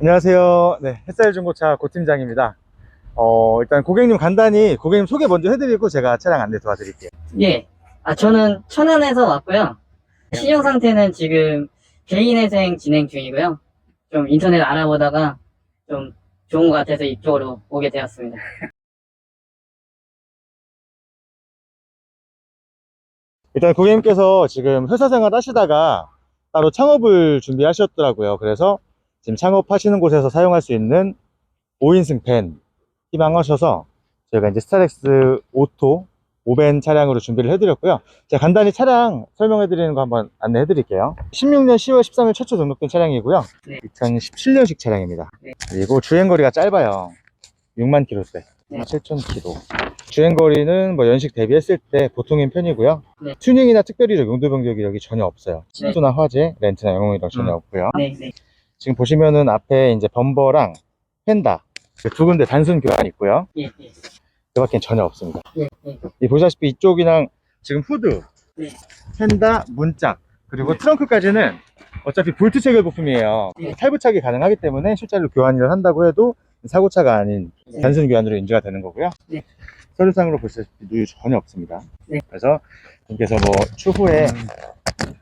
안녕하세요. 네, 햇살 중고차 고팀장입니다. 어, 일단 고객님 간단히 고객님 소개 먼저 해드리고 제가 차량 안내 도와드릴게요. 예. 아, 저는 천안에서 왔고요. 신용 상태는 지금 개인회생 진행 중이고요. 좀 인터넷 알아보다가 좀 좋은 것 같아서 이쪽으로 오게 되었습니다. 일단 고객님께서 지금 회사 생활 하시다가 따로 창업을 준비하셨더라고요. 그래서 지금 창업하시는 곳에서 사용할 수 있는 5인승 밴 희망하셔서 저희가 이제 스타렉스 오토 5밴 차량으로 준비를 해드렸고요. 제가 간단히 차량 설명해드리는 거 한번 안내해드릴게요. 16년 10월 13일 최초 등록된 차량이고요. 네. 2017년식 차량입니다. 네. 그리고 주행거리가 짧아요. 6만 킬로대, 네. 7천 킬로. 주행거리는 뭐 연식 대비했을 때 보통인 편이고요. 네. 튜닝이나 특별히적 용도 변경 이력이 전혀 없어요. 네. 침수나 화재, 렌트나 영용 이력 전혀 음. 없고요. 네, 네. 지금 보시면은 앞에 이제 범버랑 펜다 그두 군데 단순 교환 있고요. 예, 예. 그 밖엔 전혀 없습니다. 예, 예. 이 보시다시피 이쪽이랑 지금 후드, 네. 펜다, 문짝 그리고 트렁크까지는 어차피 볼트 체결 부품이에요. 네. 탈부착이 가능하기 때문에 실제로 교환을 한다고 해도 사고차가 아닌 네. 단순 교환으로 인지가 되는 거고요. 네. 서류상으로 보시다시피 누유 전혀 없습니다. 네. 그래서 분께서 뭐 추후에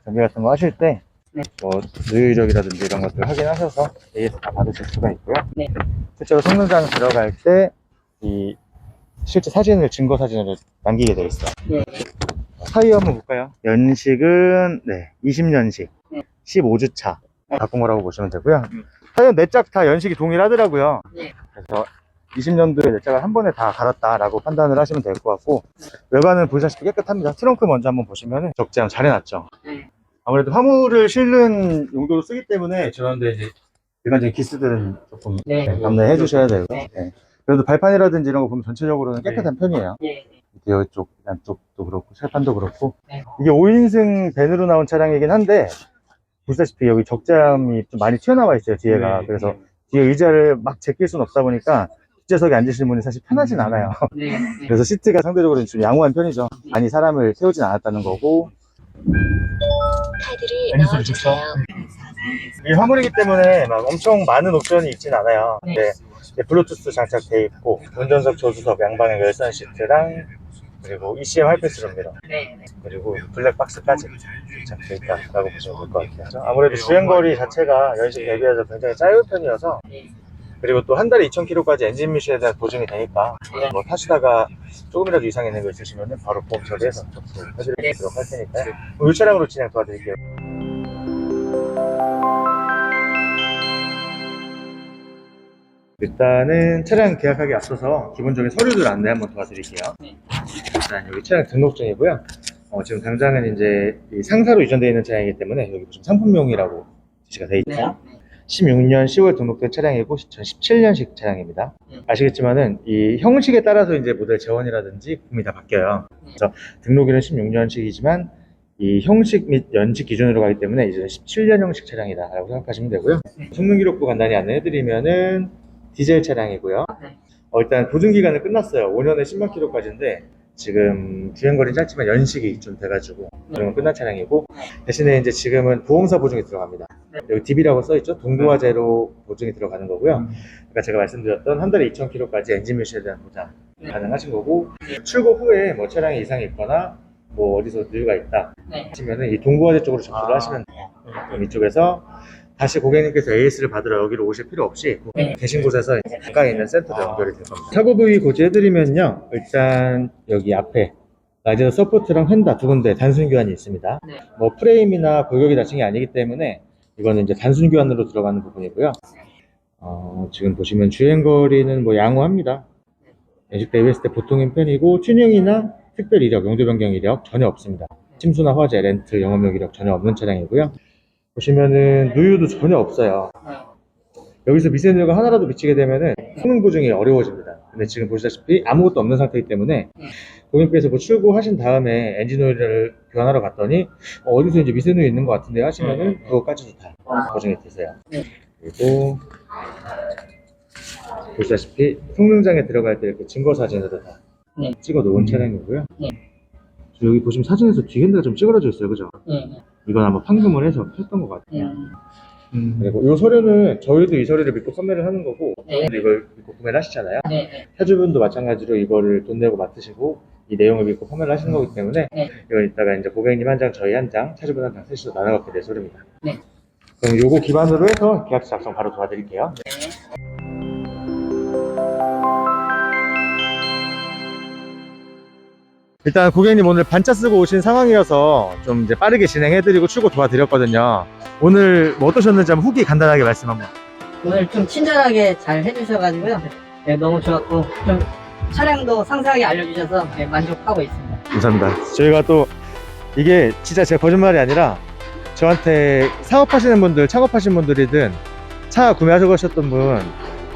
정비 같은 거 하실 때 네. 뭐 누유 이력이라든지 이런 것들 확인하셔서 AS 다 받으실 수가 있고요. 네. 실제로 성능장 들어갈 때 이 실제 사진을 증거 사진으로 남기게 되어 있어요. 예, 타이어 한번 볼까요? 연식은 네 20년식 네. 15주 차 네. 바꾼 거라고 보시면 되고요. 음. 타이어 네짝다 연식이 동일하더라고요. 네. 그래서 20년도에 네 짝을 한 번에 다 갈았다라고 판단을 하시면 될 것 같고 외관은 보시다시피 깨끗합니다. 트렁크 먼저 한번 보시면 적재함 잘 해놨죠. 네. 아무래도 화물을 실는 용도로 쓰기 때문에 저런데 이제 일반적인 기스들은 조금 네. 네, 감내해 주셔야 되고 네. 네. 그래도 발판이라든지 이런 거 보면 전체적으로는 깨끗한 편이에요. 예, 기어 쪽, 안쪽도 그렇고, 철판도 그렇고. 네. 이게 5인승 밴으로 나온 차량이긴 한데, 보시다시피 여기 적재함이 좀 많이 튀어나와 있어요, 뒤에가. 네, 그래서 뒤에 의자를 막 제낄 수는 없다 보니까, 뒷좌석에 앉으시는 분이 사실 편하진 않아요. 네. 네. 그래서 시트가 상대적으로 좀 양호한 편이죠. 많이 사람을 태우진 않았다는 거고, 카드를 넣어주세요. 이 화물이기 때문에 막 엄청 많은 옵션이 있진 않아요. 네. 네. 이제 블루투스 장착돼 있고, 운전석 조수석 양방향 열선 시트랑, 그리고 ECM 하이패스룸 미러. 네. 네. 그리고 블랙박스까지 장착되어 있다라고 보시면 될 것 같아요. 아무래도 주행거리 자체가 연식 대비해서 굉장히 짧은 편이어서 네. 그리고 또 한 달에 2,000km까지 엔진 미션에 대한 보증이 되니까 네. 뭐 타시다가 조금이라도 이상 있는 거 있으시면 바로 보험 처리해서 접수해드리도록 할 테니까요. 이 차량으로 진행 도와드릴게요. 일단은 차량 계약하기 앞서서 기본적인 서류들 안내 한번 도와드릴게요. 네. 일단 여기 차량 등록증이고요. 어, 지금 당장은 이제 이 상사로 이전되어 있는 차량이기 때문에 여기 보시면 상품명이라고 지시가 되어 있죠. 네. 16년 10월 등록된 차량이고 2017년식 차량입니다. 네. 아시겠지만은 이 형식에 따라서 이제 모델 재원이라든지 부품이 다 바뀌어요. 네. 그래서 등록일은 16년식이지만 이 형식 및 연식 기준으로 가기 때문에 이제 17년 형식 차량이다라고 생각하시면 되고요. 네. 성능 기록부 간단히 안내해드리면은 디젤 차량이고요. 네. 어, 일단 보증 기간은 끝났어요. 5년에 10만 킬로까지인데 지금 주행거리는 짧지만 연식이 좀 돼가지고 그러면 끝난 차량이고 대신에 이제 지금은 보험사 보증이 들어갑니다. 네. 여기 DB라고 써있죠. 동부화재로 보증이 들어가는 거고요. 음. 그러니까 제가 말씀드렸던 한 달에 2,000km까지 엔진 미션에 대한 보장 네. 가능하신 거고 네. 출고 후에 뭐 차량에 이상이 있거나 뭐 어디서 누유가 있다 네. 하시면은 이 동부화재 쪽으로 접수를 아. 하시면 돼요. 그럼 이쪽에서 다시 고객님께서 AS를 받으러 여기로 오실 필요 없이 네. 계신 곳에서 이제 가까이 있는 센터로 아. 연결이 될 겁니다. 사고 부위 고지해드리면요. 일단 여기 앞에 라이저 서포트랑 휀다 두 군데 단순 교환이 있습니다. 네. 뭐 프레임이나 골격이 다친 게 아니기 때문에 이거는 이제 단순 교환으로 들어가는 부분이고요. 어, 지금 보시면 주행 거리는 뭐 양호합니다. 연식 대비했을 때 보통인 편이고 튜닝이나 특별 이력, 용도 변경 이력 전혀 없습니다. 침수나 화재, 렌트, 영업용 이력 전혀 없는 차량이고요. 보시면은 누유도 전혀 없어요. 네. 여기서 미세 누유가 하나라도 미치게 되면은 성능 보증이 어려워집니다. 근데 지금 보시다시피 아무것도 없는 상태이기 때문에 네. 고객님께서 뭐 출고하신 다음에 엔진 오일을 교환하러 갔더니 어, 어디서 이제 미세누유 있는 것 같은데 하시면은 그거까지도 다 보증이 되세요. 네. 그리고 보시다시피 성능장에 들어갈 때 이렇게 증거 사진으로 다 네. 찍어 놓은 음. 차량이고요. 네. 저 여기 보시면 사진에서 뒤핸드가 좀 찌그러져 있어요, 그죠? 네. 이건 아마 판금을 해서 폈던 것 같아요. 음. 그리고 이 서류는 저희도 이 서류를 믿고 판매를 하는 거고 네. 이걸 믿고 구매를 하시잖아요. 네, 네. 차주분도 마찬가지로 이거를 돈 내고 맡으시고 이 내용을 믿고 판매를 하시는 거기 때문에 네. 이건 이따가 이제 고객님 한 장, 저희 한 장, 차주분 한 장, 셋이서 나눠갖게 될 서류입니다. 네. 그럼 요거 기반으로 해서 계약서 작성 바로 도와드릴게요. 일단 고객님 오늘 반차 쓰고 오신 상황이어서 좀 이제 빠르게 진행해드리고 출고 도와드렸거든요. 오늘 뭐 어떠셨는지 한번 후기 간단하게 말씀 한번. 오늘 좀 친절하게 잘 해주셔가지고요. 네, 너무 좋았고, 좀 차량도 상세하게 알려주셔서 네, 만족하고 있습니다. 감사합니다. 저희가 또 이게 진짜 제 거짓말이 아니라 저한테 사업하시는 분들, 창업하신 분들이든 차 구매하셔가셨던 분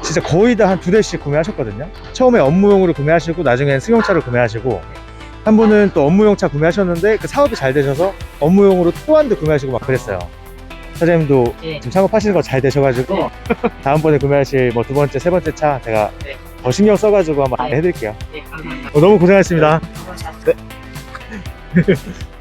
진짜 거의 다 한 두 대씩 구매하셨거든요. 처음에 업무용으로 구매하시고 나중엔 승용차를 구매하시고 한 분은 또 업무용 차 구매하셨는데 그 사업이 잘 되셔서 업무용으로 또한 대 구매하시고 막 그랬어요. 사장님도 예. 지금 창업하시는 거 잘 되셔가지고 네. 다음번에 구매하실 뭐 두 번째, 세 번째 차 제가 네. 더 신경 써가지고 한번 아, 예. 해드릴게요. 네, 감사합니다. 어, 너무 고생하셨습니다. 감사합니다.